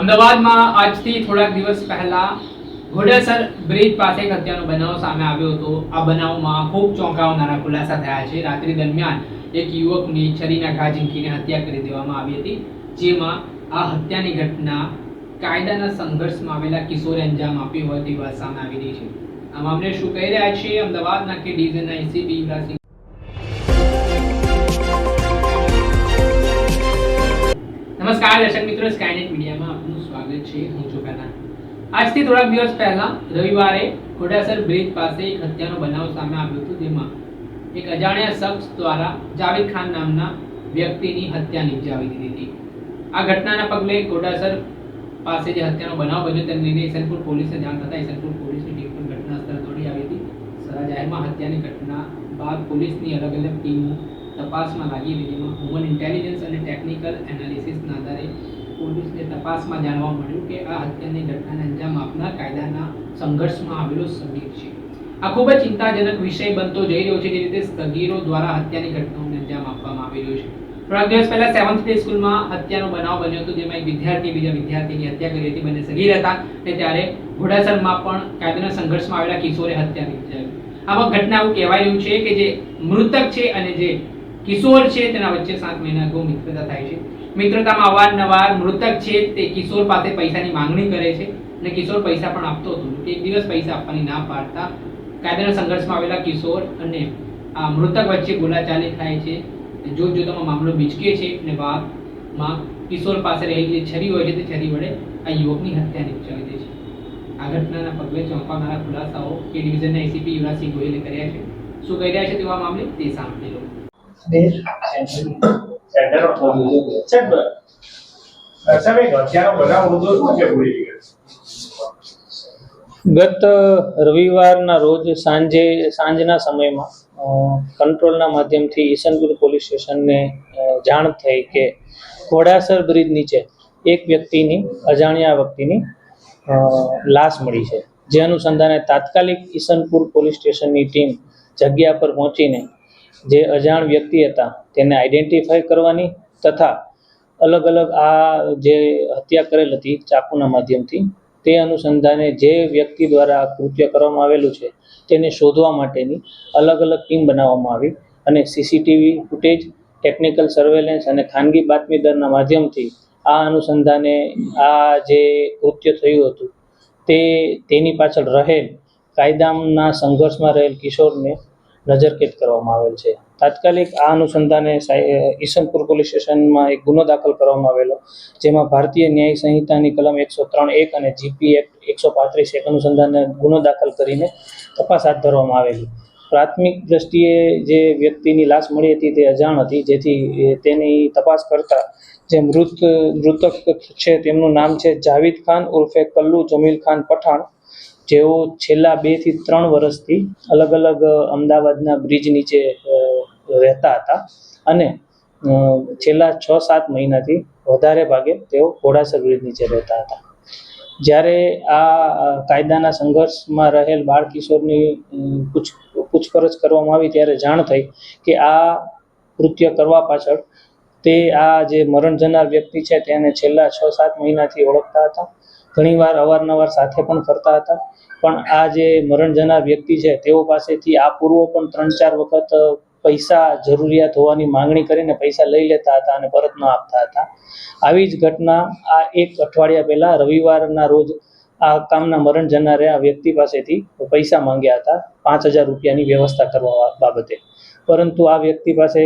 અમદાવાદમાં આજથી થોડાક દિવસ પહેલા ઘોડાસર બ્રિજ પાસે એક હત્યાનો બનાવ સામે આવ્યો હતો. આ બનાવમાં ખૂબ ચોંકાવનારા ખુલાસા થયા છે. રાત્રિ દરમિયાન એક યુવકની છરીના ઘા ઝીંકીને હત્યા કરી દેવામાં આવી હતી, જેમાં આ હત્યાની ઘટના કાયદાના સંઘર્ષમાં આવેલા કિશોરે અંજામ આપ્યો હોય તેવી વાત સામે આવી રહી છે. આ મામલે શું કહી રહ્યા છે? અમદાવાદના કે ડિવિઝનના એસીપી યુવરાજસિંહ નમસ્કાર, દર્શક મિત્રો સ્કાયનેટ મીડિયામાં આજથી થોડાક દિવસ પહેલા રવિવારે ઘોડાસર બ્રિજ પાસે એક હત્યાનો બનાવ સામે આવ્યો હતો, જેમાં એક અજાણ્યા શખ્સ દ્વારા જાવેદ ખાન નામના વ્યક્તિની હત્યા નિપજાવી દીધી હતી. આ ઘટનાના પગલે ઘોડાસર પાસે જે હત્યાનો બનાવ બન્યો તેને લઈને ઈસનપુર પોલીસને જાણ થતાં ઈસનપુર પોલીસની ટીમ પણ ઘટના સ્થળ દોડી આવી હતી. સરા જાહેરમાં હત્યાની ઘટના બાદ પોલીસની અલગ અલગ ટીમો તપાસમાં લાગી હતી, જેમાં હ્યુમન ઇન્ટેલિજન્સ અને ટેકનિકલ એનાલિસિસના આધારે પોલીસને તપાસમાં જાણવા મળ્યું કે આ હત્યાની ઘટનાને અંજામ આપનાર કાયદાના સંઘર્ષમાં આવેલો સગીર છે. આ ખૂબ જ ચિંતાજનક વિષય બનતો જઈ રહ્યો છે, જે રીતે સગીરો દ્વારા હત્યાની ઘટનાઓને અંજામ આપવામાં આવી રહ્યો છે. થોડાક દિવસ પહેલા સેવન્થ ડે સ્કૂલમાં હત્યાનો બનાવ બન્યો હતો, જેમાં એક વિદ્યાર્થી બીજા વિદ્યાર્થીની હત્યા કરી હતી, બંને સગીર હતા અને ત્યારે ઘોડાસરમાં પણ કાયદાના સંઘર્ષમાં આવેલા કિશોરે હત્યા કરી આમાં ઘટના એવું કહેવાય રહ્યું છે કે જે મૃતક છે અને જે કિશોર છે, તેના વચ્ચે સાત મહિના અગાઉ મિત્રતા થાય છે. મિત્રતામાં અવારનવાર મૃતક છે, તે કિશોર પાસે પૈસાની માંગણી કરે છે અને કિશોર પૈસા પણ આપતો હતો. એક દિવસ પૈસા આપવાની ના પાડતા કાયદાના સંઘર્ષમાં આવેલા કિશોર અને આ મૃતક વચ્ચે ગોલાચાલી થાય છે. જોત જોતામાં મામલો બીચકે છે અને બાદમાં કિશોર પાસે રહેલી જે છરી હોય છે, તે છરી વડે આ યુવકની હત્યા નિપજાવી દે છે. આ ઘટનાના પગલે ચોંકાવનારા ખુલાસાઓ કે ડિવિઝનના એસીપી યુવરાજસિંહ ગોહિલે કર્યા છે. શું કહી રહ્યા છે તેવા મામલે તે સાંભળી લો. સેન્ટર સાહેબ સાહેબ એક હત્યાનો બનાવ મુદ્દો શું છે પૂરી ગત રવિવારના રોજ સાંજે સાંજના સમયમાં અ, કંટ્રોલના માધ્યમથી ઈસનપુર પોલીસ સ્ટેશનને જાણ થઈ કે ઘોડાસર બ્રિજ નીચે એક વ્યક્તિની અજાણ્યા વ્યક્તિની અ, લાશ મળી છે. જે અનુસંધાને તાત્કાલિક ઈસનપુર પોલીસ સ્ટેશનની ટીમ જગ્યા પર પહોંચીને જે અજાણ વ્યક્તિ હતા, તેને આઈડેન્ટિફાય કરવાની તથા અલગ અલગ આ જે હત્યા કરેલ હતી ચાકુના માધ્યમથી, તે અનુસંધાને જે વ્યક્તિ દ્વારા આ કૃત્ય કરવામાં આવેલું છે, તેને શોધવા માટેની અલગ અલગ ટીમ બનાવવામાં આવી અને સીસીટીવી ફૂટેજ ટેકનિકલ સર્વેલન્સ અને ખાનગી બાતમીદારના માધ્યમથી આ અનુસંધાને આ જે કૃત્ય થયું હતું, તે તેની પાછળ રહેલ કાયદાના સંઘર્ષમાં રહેલ કિશોરને નજરકેદ કરવામાં આવેલ છે. તાત્કાલિક આ અનુસંધાને ઈસનપુર પોલીસ સ્ટેશનમાં એક ગુનો દાખલ કરવામાં આવેલો, જેમાં ભારતીય ન્યાય સંહિતાની કલમ એકસો ત્રણ એક અને જીપી એક્ટ એકસો પાંત્રીસ એક અનુસંધાને ગુનો દાખલ કરીને તપાસ હાથ ધરવામાં આવેલી. પ્રાથમિક દ્રષ્ટિએ જે વ્યક્તિની લાશ મળી હતી તે અજાણ હતી, જેથી તેની તપાસ કરતા જે મૃત, મૃતક છે તેમનું નામ છે જાવિદ ખાન ઉર્ફે કલ્લુ જમીલ ખાન પઠાણ. જેઓ છેલ્લા બેથી ત્રણ વર્ષથી અલગ અલગ અમદાવાદના બ્રિજ નીચે રહેતા હતા. અને છેલ્લા છ સાત મહિનાથી વધારે ભાગે તેઓ ઘોડાસર બ્રિજ નીચે રહેતા હતા. જ્યારે આ કાયદાના સંઘર્ષમાં રહેલ બાળ કિશોરની પૂછ, પૂછપરછ કરવામાં આવી ત્યારે જાણ થઈ કે આ કૃત્ય કરવા પાછળ તે આ જે મરણ જનાર વ્યક્તિ છે તેને છેલ્લા છ સાત મહિનાથી ઓળખતા હતા. ઘણીવાર અવારનવાર સાથે પણ ફરતા હતા. પણ આ જે મરણ જનાર વ્યક્તિ છે, તેઓ પાસેથી આ પૂર્વ પણ ત્રણ ચાર વખત પૈસા જરૂરિયાત હોવાની માંગણી કરીને પૈસા લઈ લેતા હતા અને પરત ન આપતા હતા. આવી જ ઘટના આ એક અઠવાડિયા પહેલાં રવિવારના રોજ આ કામના મરણ જનારે આ વ્યક્તિ પાસેથી પૈસા માંગ્યા હતા, પાંચ હજાર રૂપિયાની વ્યવસ્થા કરવા બાબતે. પરંતુ આ વ્યક્તિ પાસે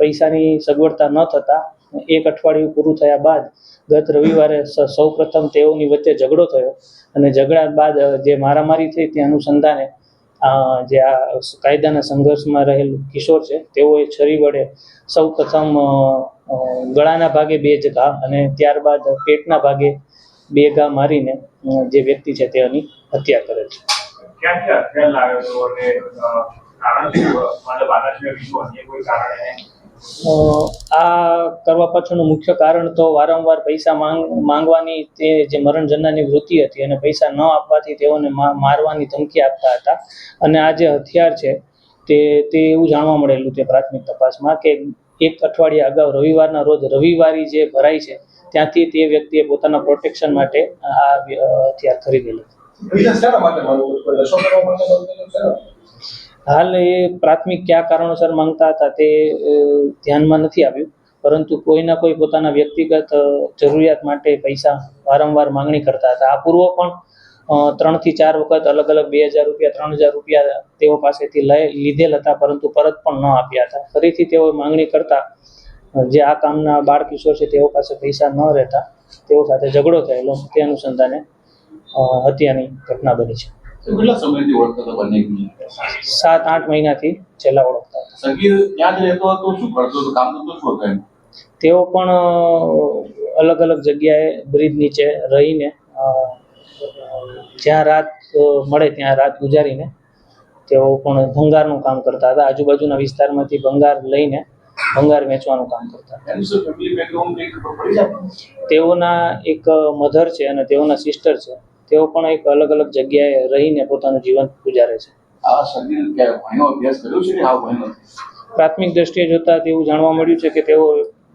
પૈસાની સગવડતા ન થતાં એક અઠવાડિયું પૂરું થયા બાદ ગત રવિવારે સૌપ્રથમ તેઓની વચ્ચે ઝઘડો થયો. અને ઝઘડા બાદ જે મારામારી થઈ તે અનુસંધાને જે આ કાયદાના સંઘર્ષમાં રહેલ કિશોર છે, તેઓએ છરી વડે સૌ પ્રથમ ગળાના ભાગે બે જ ઘા અને ત્યારબાદ પેટના ભાગે બે ઘા મારીને જે વ્યક્તિ છે તેની હત્યા કરેલ છે. ક્યાં ક્યાં લાવ્યો અને કારણ મતલબ આનાથી કોઈ કારણ આ કરવા પાછળનું મુખ્ય કારણ તો વારંવાર પૈસા માંગ, માંગવાની તે જે મરણ વૃત્તિ હતી અને પૈસા ન આપવાથી તેઓને મારવાની ધમકી આપતા હતા. અને આ જે હથિયાર છે તે તે એવું જાણવા મળેલું તે પ્રાથમિક તપાસમાં કે એક અઠવાડિયા અગાઉ રવિવારના રોજ રવિવારી જે ભરાય છે ત્યાંથી તે વ્યક્તિએ પોતાના પ્રોટેક્શન માટે આ હથિયાર ખરીદેલું. હાલ એ પ્રાથમિક કયા કારણોસર માંગતા હતા તે ધ્યાનમાં નથી આવ્યું. પરંતુ કોઈના કોઈ પોતાના વ્યક્તિગત જરૂરિયાત માટે પૈસા વારંવાર માંગણી કરતા હતા. આ પૂર્વ પણ ત્રણથી ચાર વખત અલગ અલગ બે હજાર રૂપિયા, ત્રણ હજાર રૂપિયા તેઓ પાસેથી લઈ લીધેલ હતા, પરંતુ પરત પણ ન આપ્યા હતા. ફરીથી તેઓ માંગણી કરતા, જે આ કામના બાળ કિશોર છે તેઓ પાસે પૈસા ન રહેતા, તેઓ સાથે ઝઘડો થયેલો, તે અનુસંધાને હત્યાની ઘટના બની છે. કેટલા સમયથી ઓળખતા હતા બંને સાત આઠ મહિનાથી છેલ્લા ઓળખતા હતા. સગીર ત્યાં જ રહેતો હતો શું કરતો હતો? કામ કરતો શું હતો તેઓ પણ અલગ અલગ જગ્યાએ બ્રિજ નીચે રહીને જ્યાં રાત મળે ત્યાં રાત ગુજારીને તેઓ પણ ભંગારનું કામ કરતા હતા. આજુબાજુના વિસ્તારમાંથી ભંગાર લઈને ભંગાર વેચવાનું કામ કરતા તેઓના એક મધર છે અને તેઓના સિસ્ટર છે. તેઓ પણ એક અલગ અલગ જગ્યાએ રહીને પોતાનું જીવન ગુજારે છે. આ ભણ્યો અભ્યાસ કર્યો છે કે ભણ્યો પ્રાથમિક દ્રષ્ટિએ જોતા તેવું જાણવા મળ્યું છે કે તેઓ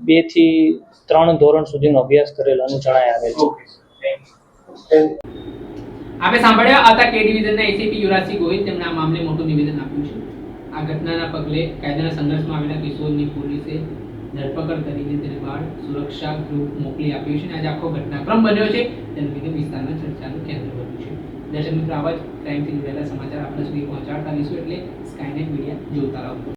બેથી ત્રણ ધોરણ સુધીનો અભ્યાસ કરેલાનું જણાય આવે છે. આપણે સાંભળ્યા હતા કે ડિવિઝનના એસીપી યુવરાજસિંહ ગોહિલ તેમણે આ મામલે મોટું નિવેદન આપ્યું છે. આ ઘટનાના પગલે કાયદાના સંઘર્ષમાં આવેલા કિશોરની પોલીસે ધરપકડ કરીને તેને બાળ સુરક્ષા ગ્રુપ મોકલી આપ્યું છે અને આજે આખો ઘટનાક્રમ બન્યો છે. તેનું લીધે વિસ્તારના ચર્ચાનું કેન્દ્ર બન્યું છે. દર્શક મિત્રો, આવા જ ક્રાઇમથી જોડાયેલા સમાચાર આપણા સુધી પહોંચાડતા રહીશું એટલે સ્કાયનેટ મીડિયા જોતા રહો.